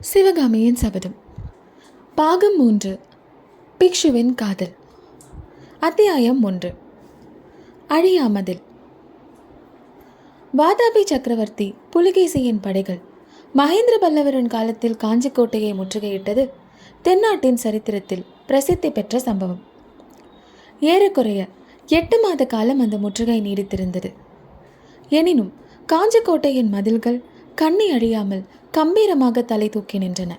சிவகாமியின் சபதம். பாகம் மூன்று. பிக்ஷுவின் காதல். அத்தியாயம் ஒன்று. அழியாமதில். வாதாபி சக்கரவர்த்தி புலிகேசியின் படைகள் மகேந்திர பல்லவரின் காலத்தில் காஞ்சிக்கோட்டையை முற்றுகையிட்டது தென்னாட்டின் சரித்திரத்தில் பிரசித்தி பெற்ற சம்பவம். ஏறக்குறைய எட்டு மாத காலம் அந்த முற்றுகை நீடித்திருந்தது. எனினும் காஞ்சிக்கோட்டையின் மதில்கள் கண்ணி அழியாமல் கம்பீரமாக தலை தூக்கி நின்றன.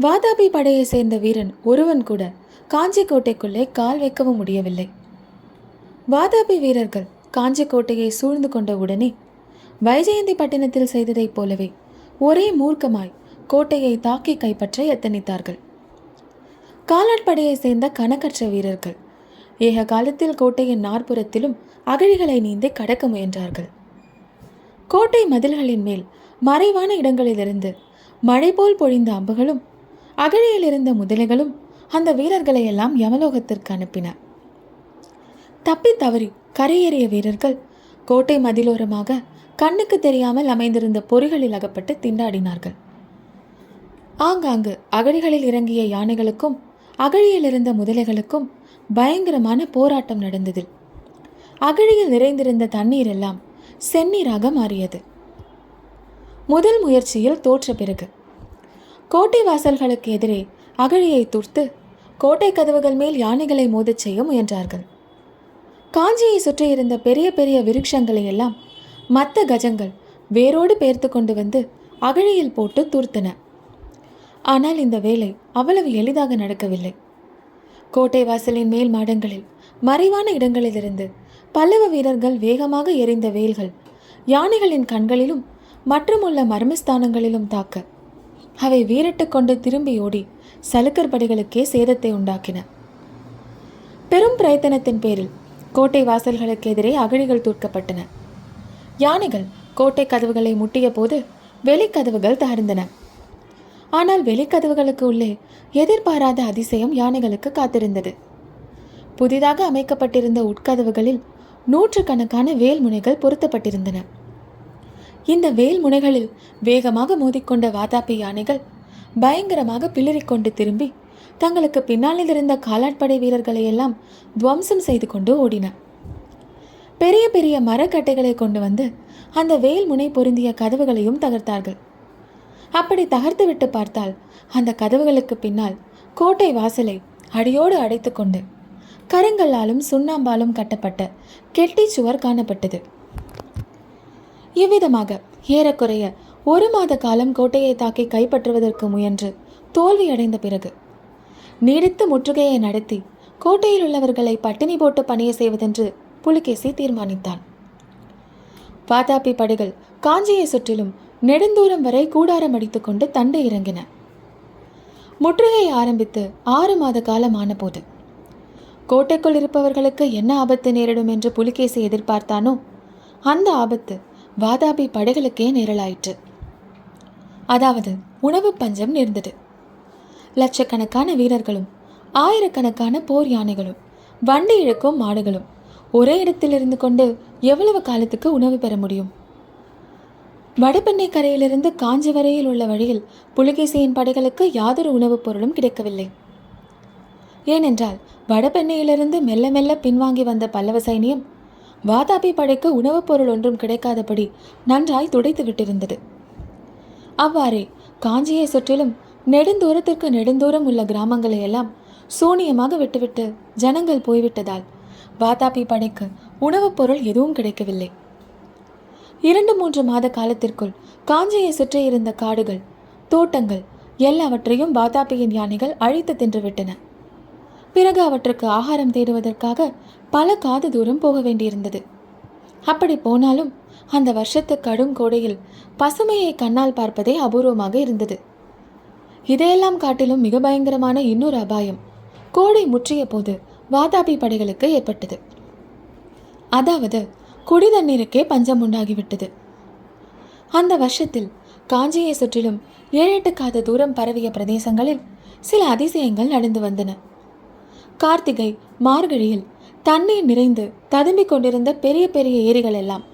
வாதாபி படையை சேர்ந்த வீரன் ஒருவன் கூட காஞ்சி கோட்டைக்குள்ளே கால் வைக்கவும் முடியவில்லை. வாதாபி வீரர்கள் காஞ்சி கோட்டையை சூழ்ந்து கொண்ட உடனே வைஜெயந்தி பட்டினத்தில் செய்ததைப் போலவே ஒரே மூர்க்கமாய் கோட்டையை தாக்கி கைப்பற்ற எத்தனித்தார்கள். காலாட்படையை சேர்ந்த கணக்கற்ற வீரர்கள் ஏக காலத்தில் கோட்டையின் நாற்புறத்திலும் அகழிகளை நீந்தி கடக்க முயன்றார்கள். கோட்டை மதில்களின் மேல் மறைவான இடங்களிலிருந்து மழை போல் பொழிந்த அம்புகளும் அகழியில் இருந்த முதலைகளும் அந்த வீரர்களை எல்லாம் யமலோகத்திற்கு அனுப்பின. தப்பி தவறி கரையேறிய வீரர்கள் கோட்டை மதிலோரமாக கண்ணுக்கு தெரியாமல் அமைந்திருந்த பொறிகளில் அகப்பட்டு திண்டாடினார்கள். ஆங்காங்கு அகழிகளில் இறங்கிய யானைகளுக்கும் அகழியில் இருந்த முதலைகளுக்கும் பயங்கரமான போராட்டம் நடந்தது. அகழியில் நிறைந்திருந்த தண்ணீர் எல்லாம் செந்நீராக மாறியது. முதல் முயற்சியில் தோற்ற பிறகு. கோட்டை வாசல்களுக்கு எதிரே அகழியை தூர்த்து கோட்டை கதவுகள் மேல் யானைகளை மோதச் செய்ய முயன்றார்கள். காஞ்சியை சுற்றியிருந்த பெரிய பெரிய விருட்சங்களை எல்லாம் மத்த கஜங்கள் வேரோடு பெயர்த்து கொண்டு வந்து அகழியில் போட்டு தூர்த்தன. ஆனால் இந்த வேலை அவ்வளவு எளிதாக நடக்கவில்லை. கோட்டை வாசலின் மேல் மாடங்களில் மறைவான இடங்களிலிருந்து பல்லவ வீரர்கள் வேகமாக எறிந்த வேல்கள் யானைகளின் கண்களிலும் மற்றுமுள்ள மர்மஸ்தானங்களிலும் தாக்க. அவை வீரட்டு கொண்டு திரும்பி ஓடி சலுக்கர் படைகளுக்கே சேதத்தை உண்டாக்கின. பெரும் பிரயத்தனத்தின் பேரில் கோட்டை வாசல்களுக்கு எதிரே அகழிகள் தூக்கப்பட்டன யானைகள் கோட்டை கதவுகளை முட்டிய போது வெளிக்கதவுகள் தகர்ந்தன. ஆனால் வெளிக்கதவுகளுக்கு உள்ளே எதிர்பாராத அதிசயம் யானைகளுக்கு காத்திருந்தது. புதிதாக அமைக்கப்பட்டிருந்த உட்கதவுகளில் நூற்றுக்கணக்கான வேல்முனைகள் பொருத்தப்பட்டிருந்தன. இந்த வேல் முனைகளில் வேகமாக மோதிக்கொண்ட வாதாபி யானைகள் பயங்கரமாக பிளிரிக்கொண்டு திரும்பி தங்களுக்கு பின்னாலில் இருந்த காலாட்படை வீரர்களை எல்லாம் துவம்சம் செய்து கொண்டு ஓடின. பெரிய பெரிய மரக்கட்டைகளை கொண்டு வந்து அந்த வேல் முனை பொருந்திய கதவுகளையும் தகர்த்தார்கள். அப்படி தகர்த்து விட்டு பார்த்தால் அந்த கதவுகளுக்கு பின்னால் கோட்டை வாசலை அடியோடு அடைத்துக்கொண்டு கருங்கல்லாலும் சுண்ணாம்பாலும் கட்டப்பட்ட கெட்டி சுவர் காணப்பட்டது. இவ்விதமாக ஏறக்குறைய ஒரு மாத காலம் கோட்டையை தாக்கி கைப்பற்றுவதற்கு முயன்று தோல்வியடைந்த பிறகு நீடித்து முற்றுகையை நடத்தி கோட்டையில் உள்ளவர்களை பட்டினி போட்டு பணிய செய்வதென்று புலிகேசி தீர்மானித்தான். வாதாபி படைகள் காஞ்சியை சுற்றிலும் நெடுந்தூரம் வரை கூடாரம் அடித்துக்கொண்டு தண்டை இறங்கின. முற்றுகையை ஆரம்பித்து ஆறு மாத காலம் ஆனபோது கோட்டைக்குள் இருப்பவர்களுக்கு என்ன ஆபத்து நேரிடும் என்று புலிகேசி எதிர்பார்த்தானோ அந்த ஆபத்து வாதாபி படைகளுக்கே நேரலாயிற்று. அதாவது உணவு பஞ்சம் நேர்ந்தது. லட்சக்கணக்கான வீரர்களும் ஆயிரக்கணக்கான போர் யானைகளும் வண்டி இழுக்கும் மாடுகளும் ஒரே இடத்திலிருந்து கொண்டு எவ்வளவு காலத்துக்கு உணவு பெற முடியும்? வடபெண்ணை கரையிலிருந்து காஞ்சி வரையில் உள்ள வழியில் புலிகேசியின் படைகளுக்கு யாதொரு உணவுப் பொருளும் கிடைக்கவில்லை. ஏனென்றால் வடபெண்ணையிலிருந்து மெல்ல மெல்ல பின்வாங்கி வந்த பல்லவ சைனியம் வாதாபி படைக்கு உணவுப் பொருள் ஒன்றும் கிடைக்காதபடி நன்றாய் துடைத்து விட்டிருந்தது அவ்வாறே காஞ்சியை சுற்றிலும் நெடுந்தூரத்திற்கு நெடுந்தூரம் உள்ள கிராமங்களை எல்லாம் சூனியமாக விட்டுவிட்டு ஜனங்கள் போய்விட்டதால் வாதாபி படைக்கு உணவுப் பொருள் எதுவும் கிடைக்கவில்லை. இரண்டு மூன்று மாத காலத்திற்குள் காஞ்சியை சுற்றி இருந்த காடுகள் தோட்டங்கள் எல்லாவற்றையும் வாதாபியின் யானைகள் அழித்து தின்றுவிட்டன. பிறகு அவற்றுக்கு ஆகாரம் தேடுவதற்காக பல காது தூரம் போக வேண்டியிருந்தது. அப்படி போனாலும் அந்த வருஷத்து கடும் கோடையில் பசுமையை கண்ணால் பார்ப்பதே அபூர்வமாக இருந்தது. இதையெல்லாம் காட்டிலும் மிக பயங்கரமான இன்னொரு அபாயம் கோடை முற்றிய போது வாதாபி படைகளுக்கு ஏற்பட்டது. அதாவது குடி தண்ணீருக்கே பஞ்சம் உண்டாகிவிட்டது. அந்த வருஷத்தில் காஞ்சியை சுற்றிலும் ஏழெட்டு காத தூரம் பரவிய பிரதேசங்களில் சில அதிசயங்கள் நடந்து வந்தன. கார்த்திகை மார்கழியில் தண்ணீர் நிறைந்து ததும்பிக் கொண்டிருந்த பெரிய பெரிய ஏரிகள் எல்லாம்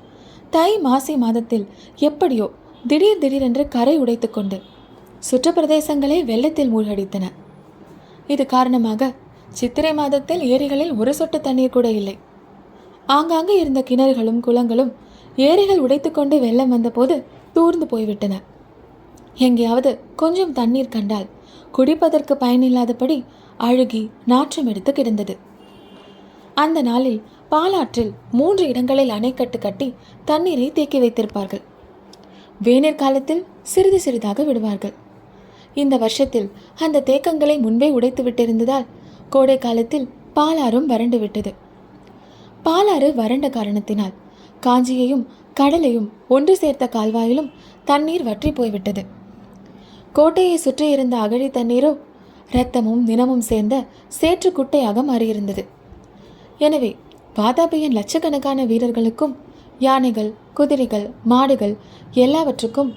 தை மாசி மாதத்தில் எப்படியோ திடீர் திடீரென்று கரை உடைத்துக்கொண்டு சுற்றுப்பிரதேசங்களே வெள்ளத்தில் மூழ்கடித்தன. இது காரணமாக சித்திரை மாதத்தில் ஏரிகளில் ஒரு சொட்டு தண்ணீர் கூட இல்லை. ஆங்காங்கே இருந்த கிணறுகளும் குளங்களும் ஏரிகள் உடைத்துக்கொண்டு வெள்ளம் வந்தபோது தூர்ந்து போய்விட்டன. எங்கேயாவது கொஞ்சம் தண்ணீர் கண்டால் குடிப்பதற்கு பயனில்லாதபடி அழுகி நாற்றம் எடுத்து கிடந்தது. அந்த நாளில் பாலாற்றில் மூன்று இடங்களில் அணைக்கட்டு கட்டி தண்ணீரை தேக்கி வைத்திருப்பார்கள். வேநீர் காலத்தில் சிறிது சிறிதாக விடுவார்கள். இந்த வருஷத்தில் அந்த தேக்கங்களை முன்பே உடைத்து விட்டிருந்ததால் கோடை காலத்தில் பாலாறும் வறண்டு விட்டது. பாலாறு வறண்ட காரணத்தினால் காஞ்சியையும் கடலையும் ஒன்று சேர்த்த கால்வாயிலும் தண்ணீர் வற்றி போய்விட்டது. கோட்டையை சுற்றியிருந்த அகழி தண்ணீரோ இரத்தமும் தினமும் சேர்ந்த சேற்று குட்டையாக மாறியிருந்தது. எனவே வாதாபியின் லட்சக்கணக்கான வீரர்களுக்கும் யானைகள் குதிரைகள் மாடுகள் எல்லாவற்றுக்கும்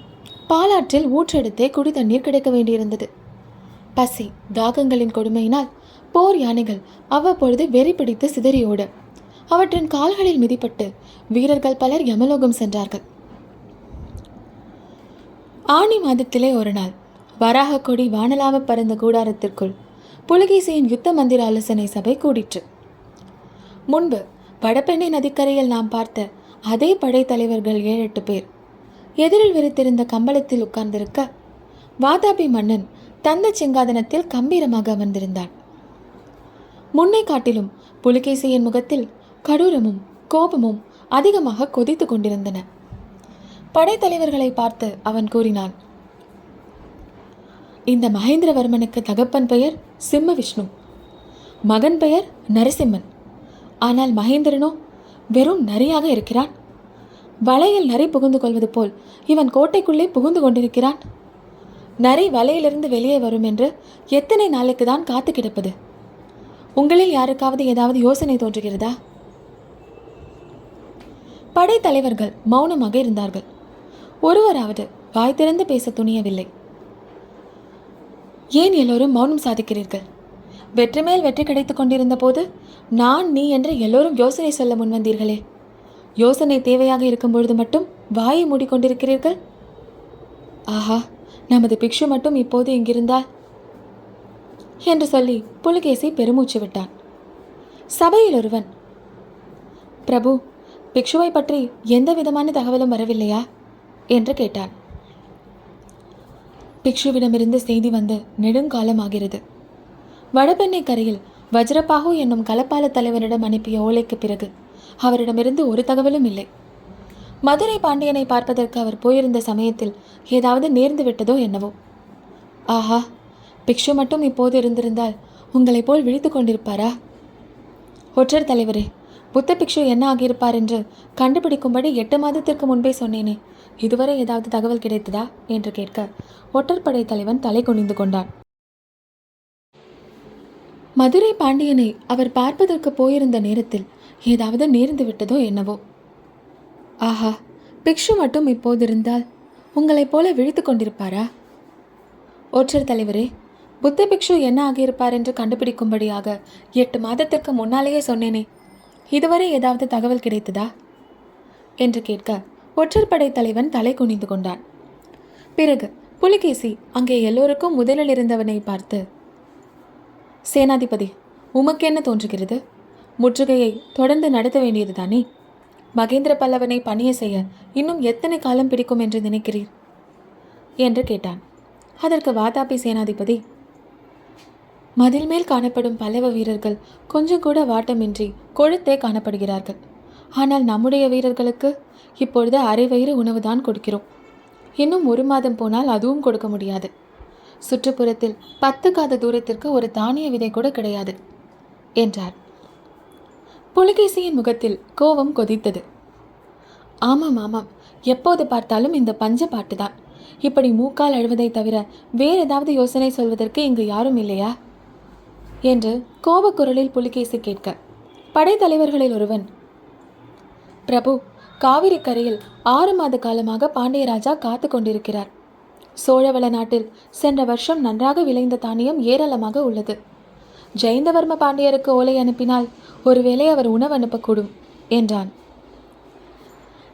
பாலாற்றில் ஊற்றெடுத்தே குடி தண்ணீர் கிடைக்க வேண்டியிருந்தது. பசி தாகங்களின் கொடுமையினால் போர் யானைகள் அவ்வப்பொழுது வெறி பிடித்து சிதறியோட அவற்றின் கால்களில் மிதிப்பட்டு வீரர்கள் பலர் யமலோகம் சென்றார்கள். ஆணி மாதத்திலே ஒரு நாள் வராக கொடி வானலாவ பறந்த கூடாரத்திற்குள் புலிகேசியின் யுத்த மந்திர ஆலோசனை சபை கூடிற்று. முன்பு வடபெண்ணை நதிக்கரையில் நாம் பார்த்த அதே படைத்தலைவர்கள் ஏழு எட்டு பேர் எதிரில் விரித்திருந்த கம்பளத்தில் உட்கார்ந்திருக்க வாதாபி மன்னன் தந்த சிங்காதனத்தில் கம்பீரமாக அமர்ந்திருந்தான். முன்னை காட்டிலும் புலிகேசியின் முகத்தில் கடூரமும் கோபமும் அதிகமாக கொதித்து கொண்டிருந்தன. படைத்தலைவர்களை பார்த்து அவன் கூறினான் இந்த மகேந்திரவர்மனுக்கு தகப்பன் பெயர் சிம்ம விஷ்ணு மகன் பெயர் நரசிம்மன். ஆனால் மகேந்திரனோ வெறும் நரியாக இருக்கிறான். வலையில் நரி புகுந்து கொள்வது போல் இவன் கோட்டைக்குள்ளே புகுந்து கொண்டிருக்கிறான். நரி வலையிலிருந்து வெளியே வரும் என்று எத்தனை நாளைக்கு தான் காத்து கிடப்பது? உங்களில் யாருக்காவது ஏதாவது யோசனை தோன்றுகிறதா? படைத்தலைவர்கள் மௌனமாக இருந்தார்கள். ஒருவராவது வாய் திறந்து பேச துணியவில்லை. ஏன் எல்லோரும் மௌனம் சாதிக்கிறீர்கள்? வெற்றி மேல் வெற்றி கிடைத்துக் கொண்டிருந்த போது நான் நீ என்று எல்லோரும் யோசனை சொல்ல முன்வந்தீர்களே. யோசனை தேவையாக இருக்கும் பொழுது மட்டும் வாயை மூடிக்கொண்டிருக்கிறீர்கள்? ஆஹா நமது பிக்ஷு மட்டும் இப்போது இங்கிருந்தால் என்று சொல்லி புலிகேசி பெருமூச்சு விட்டான். சபையில் ஒருவன் பிரபு பிக்ஷுவை பற்றி எந்த விதமான தகவலும் வரவில்லையா? என்று கேட்டான். பிக்ஷுவிடமிருந்து செய்தி வந்து நெடுங்காலமாகிறது. வடபெண்ணை கரையில் வஜ்ரபாகு என்னும் கலப்பால தலைவரிடம் அனுப்பிய ஓலைக்கு பிறகு அவரிடமிருந்து ஒரு தகவலும் இல்லை. மதுரை பாண்டியனை பார்ப்பதற்கு அவர் போயிருந்த சமயத்தில் ஏதாவது நேர்ந்து விட்டதோ என்னவோ. ஆஹா பிக்ஷு மட்டும் இப்போது இருந்திருந்தால் உங்களைப் போல் விழித்து கொண்டிருப்பாரா? ஒற்றர் தலைவரே புத்த பிக்ஷு என்ன ஆகியிருப்பார் என்று கண்டுபிடிக்கும்படி எட்டு மாதத்திற்கு முன்பே சொன்னேனே இதுவரை ஏதாவது தகவல் கிடைத்ததா? என்று கேட்க ஒற்றற்படை தலைவன் தலை குனிந்து கொண்டான். மதுரை பாண்டியனை அவர் பார்ப்பதற்கு போயிருந்த நேரத்தில் ஏதாவது நேர்ந்து விட்டதோ என்னவோ. ஆஹா பிக்ஷு மட்டும் இப்போது இருந்தால் உங்களைப் போல விழித்து கொண்டிருப்பாரா? ஒற்றர் தலைவரே புத்த பிக்ஷு என்ன ஆகியிருப்பார் என்று கண்டுபிடிக்கும்படியாக எட்டு மாதத்திற்கு முன்னாலேயே சொன்னேனே. இதுவரை ஏதாவது தகவல் கிடைத்ததா? என்று கேட்க ஒற்றற்படை தலைவன் தலை குனிந்து கொண்டான். பிறகு புலிகேசி அங்கே எல்லோருக்கும் முதலில் இருந்தவனை பார்த்து சேனாதிபதி உமக்கு என்ன தோன்றுகிறது? முற்றுகையை தொடர்ந்து நடத்த வேண்டியது தானே? மகேந்திர பல்லவனை பணிய செய்ய இன்னும் எத்தனை காலம் பிடிக்கும் என்று நினைக்கிறீர்? என்று கேட்டான். அதற்கு வாதாபி சேனாதிபதி மதில் மேல் காணப்படும் பல்லவ வீரர்கள் கொஞ்சம் கூட வாட்டமின்றி கொழுத்தே காணப்படுகிறார்கள். ஆனால் நம்முடைய வீரர்களுக்கு இப்பொழுது அரை வயிறு உணவுதான் கொடுக்கிறோம். இன்னும் ஒரு மாதம் போனால் அதுவும் கொடுக்க முடியாது. சுற்றுப்புறத்தில் பத்து காத தூரத்திற்கு ஒரு தானிய விதை கூட கிடையாது என்றார். புலிகேசியின் முகத்தில் கோபம் கொதித்தது. ஆமாம் ஆமாம். எப்போது பார்த்தாலும் இந்த பஞ்ச பாட்டு தான் இப்படி மூக்கால் அழுவதை தவிர வேறு ஏதாவது யோசனை சொல்வதற்கு இங்கு யாரும் இல்லையா? என்று கோபக்குரலில் புலிகேசி கேட்க படைத்தலைவர்களில் ஒருவன் பிரபு காவிரி கரையில் ஆறு மாத காலமாக பாண்டியராஜா காத்து கொண்டிருக்கிறார். சோழவள நாட்டில் சென்ற வருஷம் நன்றாக விளைந்த தானியம் ஏராளமாக உள்ளது. ஜெயந்தவர்ம பாண்டியருக்கு ஓலை அனுப்பினால் ஒருவேளை அவர் உணவு அனுப்பக்கூடும் என்றான்.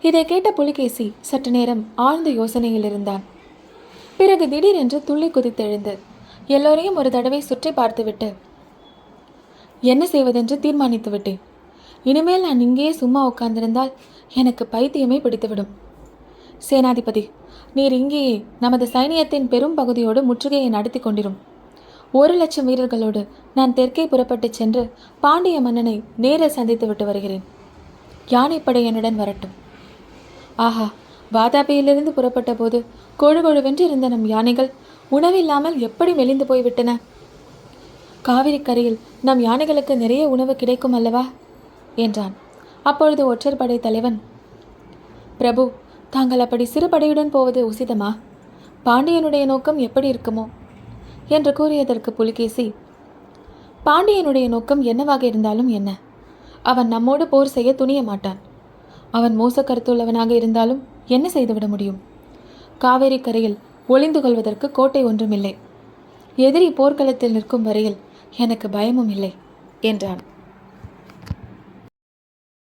இதை கேட்ட புலிகேசி சற்று நேரம் ஆழ்ந்த யோசனையில் இருந்தான். பிறகு திடீரென்று துள்ளி குதித்தெழுந்து எல்லோரையும் ஒரு தடவை சுற்றி பார்த்துவிட்டு என்ன செய்வதென்று தீர்மானித்து விட்டேன் இனிமேல் நான் இங்கேயே சும்மா உட்கார்ந்திருந்தால் எனக்கு பைத்தியமே பிடித்துவிடும். சேனாதிபதி நீர் இங்கேயே நமது சைனியத்தின் பெரும் பகுதியோடு முற்றுகையை நடத்தி கொண்டிரும். ஒரு லட்சம் வீரர்களோடு நான் தெற்கே புறப்பட்டுச் சென்று பாண்டிய மன்னனை நேரில் சந்தித்து விட்டு வருகிறேன். யானைப்படை என்னுடன் வரட்டும். ஆஹா வாதாபியிலிருந்து புறப்பட்ட போது கொழு கொழுவென்று இருந்த நம் யானைகள் உணவில்லாமல் எப்படி மெலிந்து போய்விட்டன? காவிரி கரையில் நம் யானைகளுக்கு நிறைய உணவு கிடைக்கும் அல்லவா? என்றான். அப்பொழுது ஒற்றற்படை தலைவன் பிரபு தாங்கள் அப்படி சிறுபடையுடன் போவது உசிதமா? பாண்டியனுடைய நோக்கம் எப்படி இருக்குமோ? என்று கூறியதற்கு புலிகேசி பாண்டியனுடைய நோக்கம் என்னவாக இருந்தாலும் என்ன? அவன் நம்மோடு போர் செய்ய துணிய மாட்டான். அவன் மோச கருத்துள்ளவனாக இருந்தாலும் என்ன செய்துவிட முடியும்? காவேரி கரையில் ஒளிந்து கொள்வதற்கு கோட்டை ஒன்றுமில்லை. எதிரி போர்க்களத்தில் நிற்கும் வரையில் எனக்கு பயமும் இல்லை என்றான்.